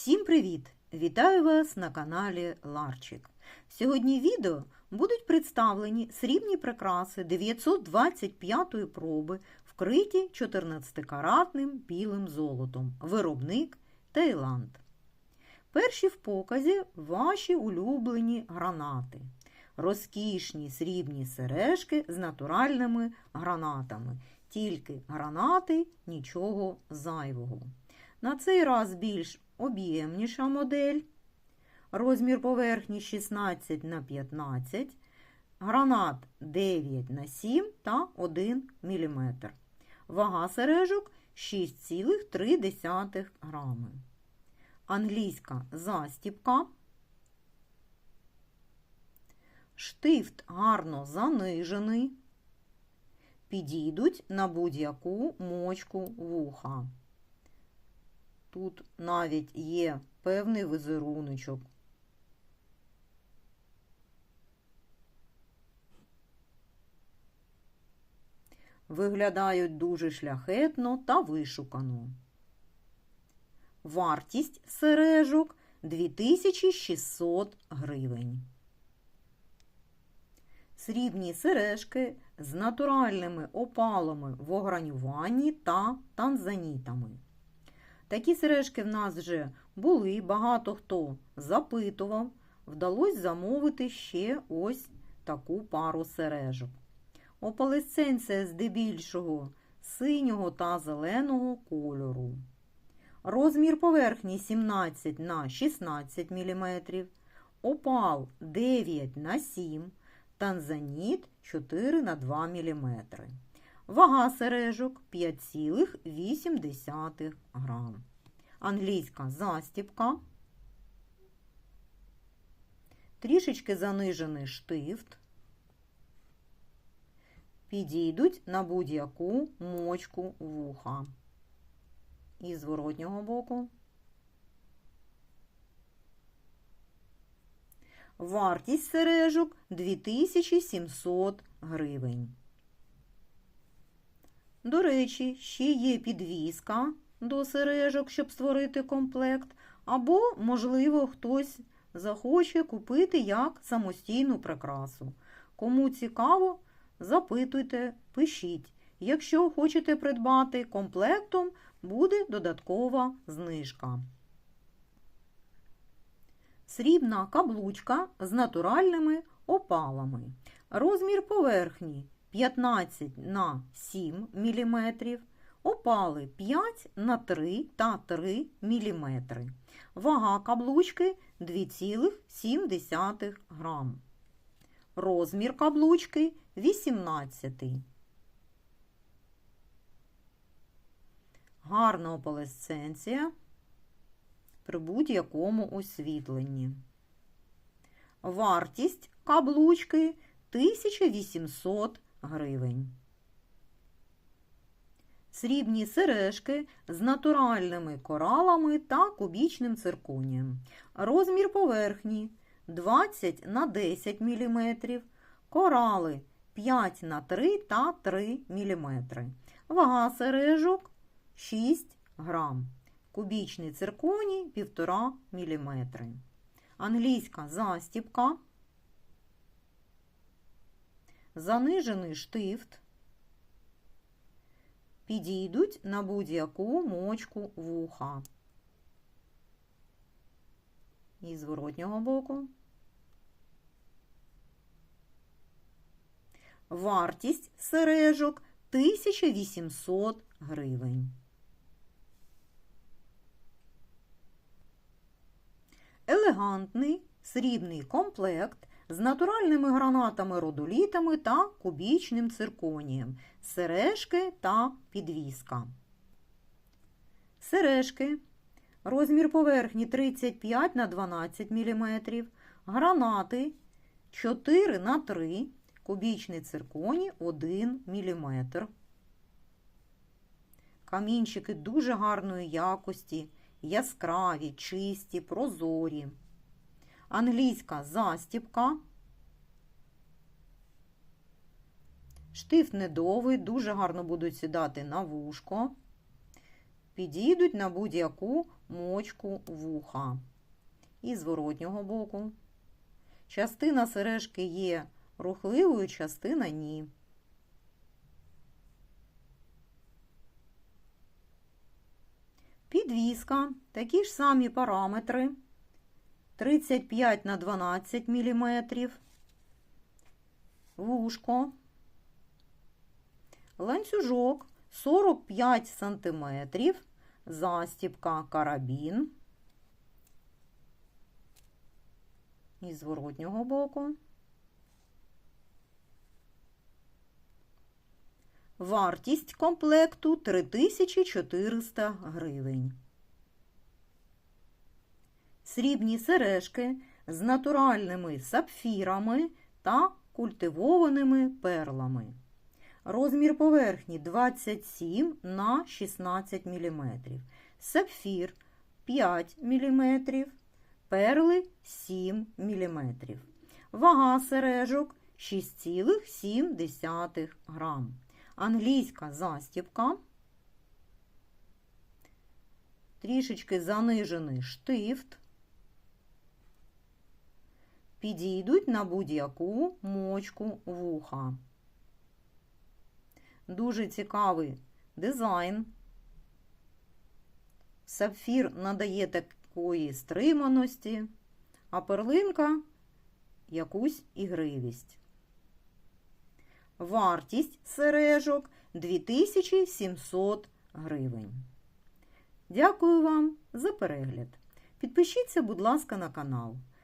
Всім привіт! Вітаю вас на каналі Ларчик. Сьогодні відео будуть представлені срібні прикраси 925-ї проби, вкриті 14-каратним білим золотом. Виробник Таїланд. Перші в показі ваші улюблені гранати. Розкішні срібні сережки з натуральними гранатами. Тільки гранати, нічого зайвого. На цей раз більш об'ємніша модель. Розмір поверхні 16 на 15, гранат 9 на 7 та 1 мм. Вага сережок 6,3 грами. Англійська застіпка. Штифт гарно занижений. Підійдуть на будь-яку мочку вуха. Тут навіть є певний візеруночок. Виглядають дуже шляхетно та вишукано. Вартість сережок 2600 гривень. Срібні сережки з натуральними опалами в огранюванні та танзанітами. Такі сережки в нас вже були, багато хто запитував. Вдалося замовити ще ось таку пару сережок. Опалесценція здебільшого синього та зеленого кольору. Розмір поверхні 17 на 16 мм, опал 9 на 7 танзаніт 4 на 2 мм. Вага сережок 5,8 грам. Англійська застіпка. Трішечки занижений штифт. Підійдуть на будь-яку мочку вуха. І з зворотнього боку. Вартість сережок 2700 гривень. До речі, ще є підвіска до сережок, щоб створити комплект, або, можливо, хтось захоче купити як самостійну прикрасу. Кому цікаво, запитуйте, пишіть. Якщо хочете придбати комплектом, буде додаткова знижка. Срібна каблучка з натуральними опалами. Розмір поверхні 15 на 7 мм, опали 5 на 3 та 3 мм. Вага каблучки 2,7 грам. Розмір каблучки 18. Гарна опалесценція при будь-якому освітленні. Вартість каблучки 1800 гривень. Срібні сережки з натуральними коралами та кубічним цирконієм. Розмір поверхні 20 на 10 мм, корали 5 на 3 та 3 мм. Вага сережок 6 грам. Кубічний цирконій 1,5 мм. Англійська застіпка. Занижений штифт. Підійдуть на будь-яку мочку вуха. І зворотнього боку. Вартість сережок 1800 гривень. Елегантний срібний комплект з натуральними гранатами родолітами та кубічним цирконієм, сережки та підвіска. Сережки. Розмір поверхні 35 на 12 мм, гранати 4 на 3 кубічний цирконій 1 мм. Камінчики дуже гарної якості, яскраві, чисті, прозорі. Англійська застіпка. Штифт недовий, дуже гарно будуть сідати на вушко. підійдуть на будь-яку мочку вуха. І зворотнього боку. Частина сережки є рухливою, частина ні. Підвіска, такі ж самі параметри. 35 на 12 мм. Вушко. Ланцюжок 45 см. Застібка карабін. І зворотнього боку. Вартість комплекту 3400 гривень. Срібні сережки з натуральними сапфірами та культивованими перлами. Розмір поверхні 27 на 16 мм. Сапфір 5 мм. Перли 7 мм. Вага сережок 6,7 грам. Англійська застібка. Трішечки занижений штифт. Підійдуть на будь-яку мочку вуха. Дуже цікавий дизайн. Сапфір надає такої стриманості, а перлинка якусь ігривість. Вартість сережок 2700 гривень. Дякую вам за перегляд. Підпишіться, будь ласка, на канал.